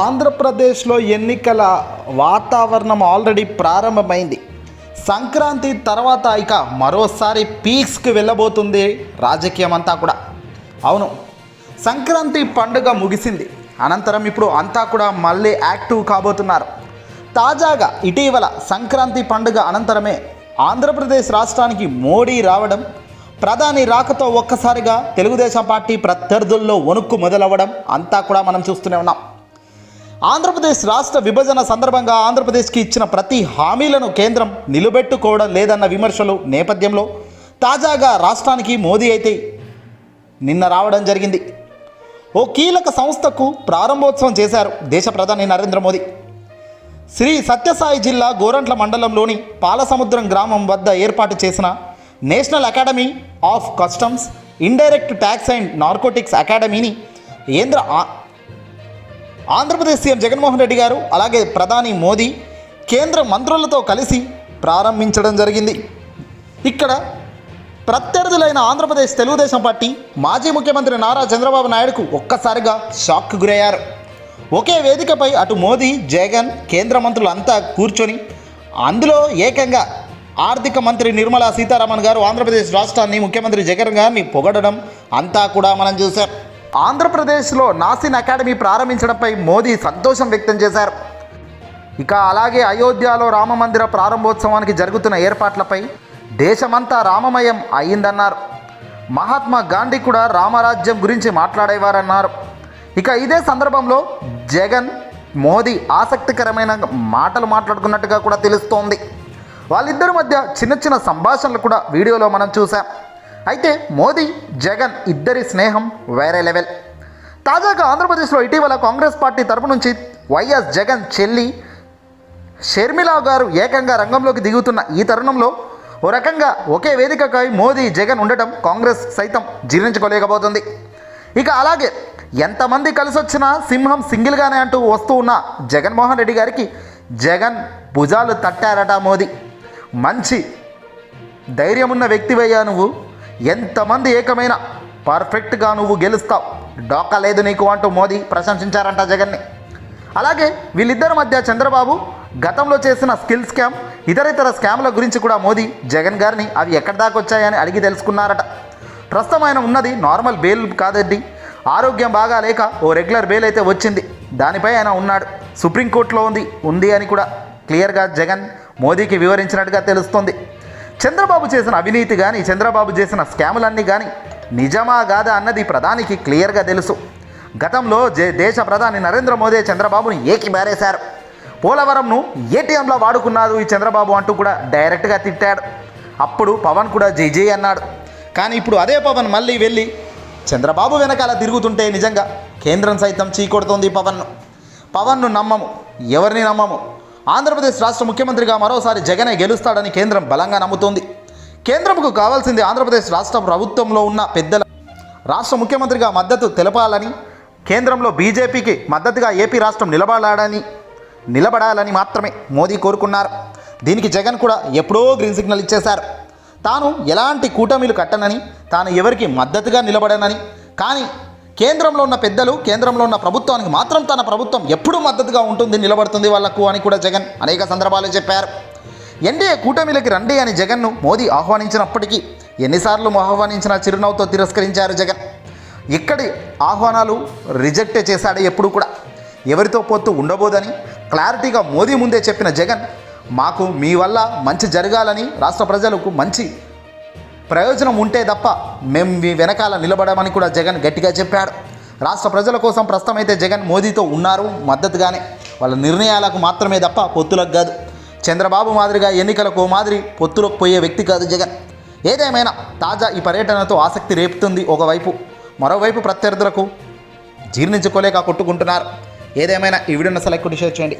ఆంధ్రప్రదేశ్లో ఎన్నికల వాతావరణం ఆల్రెడీ ప్రారంభమైంది. సంక్రాంతి తర్వాత ఇక మరోసారి పీక్స్కి వెళ్ళబోతుంది రాజకీయం అంతా కూడా. అవును సంక్రాంతి పండుగ ముగిసింది. అనంతరం ఇప్పుడు అంతా కూడా మళ్ళీ యాక్టివ్ కాబోతున్నారు. తాజాగా ఇటీవల సంక్రాంతి పండుగ అనంతరమే ఆంధ్రప్రదేశ్ రాష్ట్రానికి మోడీ రావడం ప్రధాని రాకతో ఒక్కసారిగా తెలుగుదేశం పార్టీ ప్రత్యర్థుల్లో వణుక్కు మొదలవ్వడం అంతా కూడా మనం చూస్తూనే ఉన్నాం. ఆంధ్రప్రదేశ్ రాష్ట్ర విభజన సందర్భంగా ఆంధ్రప్రదేశ్కి ఇచ్చిన ప్రతి హామీలను కేంద్రం నిలబెట్టుకోవడం లేదన్న విమర్శలు నేపథ్యంలో తాజాగా రాష్ట్రానికి మోదీ అయితే నిన్న రావడం జరిగింది. ఓ కీలక సంస్థకు ప్రారంభోత్సవం చేశారు దేశ ప్రధాని నరేంద్ర మోదీ. శ్రీ సత్యసాయి జిల్లా గోరంట్ల మండలంలోని పాలసముద్రం గ్రామం వద్ద ఏర్పాటు చేసిన national academy of customs indirect tax and narcotics అకాడమీని కేంద్ర ఆంధ్రప్రదేశ్ సీఎం జగన్మోహన్ రెడ్డి గారు అలాగే ప్రధాని మోదీ కేంద్ర మంత్రులతో కలిసి ప్రారంభించడం జరిగింది. ఇక్కడ ప్రత్యర్థులైన ఆంధ్రప్రదేశ్ తెలుగుదేశం పార్టీ మాజీ ముఖ్యమంత్రి నారా చంద్రబాబు నాయుడుకు ఒక్కసారిగా షాక్ గురయ్యారు. ఒకే వేదికపై అటు మోదీ జగన్ కేంద్ర మంత్రులు అంతా కూర్చొని అందులో ఏకంగా ఆర్థిక మంత్రి నిర్మలా సీతారామన్ గారు ఆంధ్రప్రదేశ్ రాష్ట్రాన్ని ముఖ్యమంత్రి జగన్ గారిని పొగడడం అంతా కూడా మనం చూసాం ఆంధ్రప్రదేశ్లో నాసిన్ అకాడమీ ప్రారంభించడంపై మోదీ సంతోషం వ్యక్తం చేశారు. ఇక అలాగే అయోధ్యలో రామమందిర ప్రారంభోత్సవానికి జరుగుతున్న ఏర్పాట్లపై దేశమంతా రామమయం అయిందన్నారు. మహాత్మా గాంధీ కూడా రామరాజ్యం గురించి మాట్లాడేవారన్నారు. ఇక ఇదే సందర్భంలో జగన్ మోదీ ఆసక్తికరమైన మాటలు మాట్లాడుకున్నట్టుగా కూడా తెలుస్తోంది. వాళ్ళిద్దరి మధ్య చిన్న చిన్న సంభాషణలు కూడా వీడియోలో మనం చూసాం అయితే మోదీ జగన్ ఇద్దరి స్నేహం వేరే లెవెల్. తాజాగా ఆంధ్రప్రదేశ్లో ఇటీవల కాంగ్రెస్ పార్టీ తరపు నుంచి వైఎస్ జగన్ చెల్లి షర్మిలా గారు ఏకంగా రంగంలోకి దిగుతున్న ఈ తరుణంలో ఓ రకంగా ఒకే వేదికపై మోదీ జగన్ ఉండటం కాంగ్రెస్ సైతం జీర్ణించుకోలేకపోతుంది. ఇక అలాగే ఎంతమంది కలిసి వచ్చినా సింహం సింగిల్గానే అంటూ వస్తూ ఉన్న జగన్మోహన్ రెడ్డి గారికి జగన్ భుజాలు తట్టారట మోదీ. మంచి ధైర్యం ఉన్న వ్యక్తివయ్యా నువ్వు. ఎంతమంది ఏకమైన? పర్ఫెక్ట్గా నువ్వు గెలుస్తావు. డోకా లేదు నీకు అంటూ మోదీ ప్రశంసించారంట జగన్ని. అలాగే వీళ్ళిద్దరి మధ్య చంద్రబాబు గతంలో చేసిన స్కిల్ స్కామ్ ఇతరితర స్కామ్ల గురించి కూడా మోదీ జగన్ గారిని అవి ఎక్కడి దాకా వచ్చాయని అడిగి తెలుసుకున్నారట. ప్రస్తుతం ఆయన ఉన్నది నార్మల్ బెయిల్ కాదండి ఆరోగ్యం బాగా లేక ఓ రెగ్యులర్ బెయిల్ అయితే వచ్చింది. దానిపై ఆయన ఉన్నాడు. సుప్రీంకోర్టులో ఉంది ఉంది అని కూడా క్లియర్గా జగన్ మోదీకి వివరించినట్టుగా తెలుస్తుంది. చంద్రబాబు చేసిన అవినీతి కానీ చంద్రబాబు చేసిన స్కాములన్నీ కానీ నిజమా కాదా అన్నది ప్రధానికి క్లియర్గా తెలుసు. గతంలో దేశ ప్రధాని నరేంద్ర మోదీ చంద్రబాబుని ఏకి మారేశారు. పోలవరంను ఏటీఎంలో వాడుకున్నారు ఈ చంద్రబాబు అంటూ కూడా డైరెక్ట్గా తిట్టాడు. అప్పుడు పవన్ కూడా జై జై అన్నాడు. కానీ ఇప్పుడు అదే పవన్ మళ్ళీ వెళ్ళి చంద్రబాబు వెనకాల తిరుగుతుంటే నిజంగా కేంద్రం సైతం చీకొడుతోంది పవన్ను. పవన్ను నమ్మము. ఎవరిని నమ్మము? ఆంధ్రప్రదేశ్ రాష్ట్ర ముఖ్యమంత్రిగా మరోసారి జగనే గెలుస్తాడని కేంద్రం బలంగా నమ్ముతోంది. కేంద్రంకు కావాల్సింది ఆంధ్రప్రదేశ్ రాష్ట్ర ప్రభుత్వంలో ఉన్న పెద్దల రాష్ట్ర ముఖ్యమంత్రిగా మద్దతు తెలపాలని కేంద్రంలో బీజేపీకి మద్దతుగా ఏపీ రాష్ట్రం నిలబడాలని నిలబడాలని మాత్రమే మోదీ కోరుకున్నారు. దీనికి జగన్ కూడా ఎప్పుడో గ్రీన్ సిగ్నల్ ఇచ్చేశారు. తాను ఎలాంటి కూటమిలు కట్టనని తాను ఎవరికి మద్దతుగా నిలబడనని కానీ కేంద్రంలో ఉన్న పెద్దలు కేంద్రంలో ఉన్న ప్రభుత్వానికి మాత్రం తన ప్రభుత్వం ఎప్పుడూ మద్దతుగా ఉంటుంది నిలబడుతుంది వాళ్ళకు అని కూడా జగన్ అనేక సందర్భాలు చెప్పారు. ఎన్డీఏ కూటమిలకి రండి అని జగన్ను మోదీ ఆహ్వానించినప్పటికీ ఎన్నిసార్లు ఆహ్వానించినా చిరునవ్వుతో తిరస్కరించారు జగన్. ఇక్కడి ఆహ్వానాలు రిజెక్టే చేశాడు ఎప్పుడు కూడా. ఎవరితో పొత్తు ఉండబోదని క్లారిటీగా మోదీ ముందే చెప్పిన జగన్ మాకు మీ వల్ల మంచి జరగాలని రాష్ట్ర ప్రజలకు మంచి ప్రయోజనం ఉంటే తప్ప మేము మీ వెనకాల నిలబడమని కూడా జగన్ గట్టిగా చెప్పాడు. రాష్ట్ర ప్రజల కోసం ప్రస్తుతం అయితే జగన్ మోదీతో ఉన్నారు మద్దతుగానే. వాళ్ళ నిర్ణయాలకు మాత్రమే తప్ప పొత్తులకు కాదు. చంద్రబాబు మాదిరిగా ఎన్నికలకు మాదిరి పొత్తులకు పోయే వ్యక్తి కాదు జగన్. ఏదేమైనా తాజా ఈ పర్యటనతో ఆసక్తి రేపుతుంది ఒకవైపు. మరోవైపు ప్రత్యర్థులకు జీర్ణించుకోలేక కొట్టుకుంటున్నారు. ఏదేమైనా ఈ వీడియోను సెలెక్ట్ షేర్ చేయండి.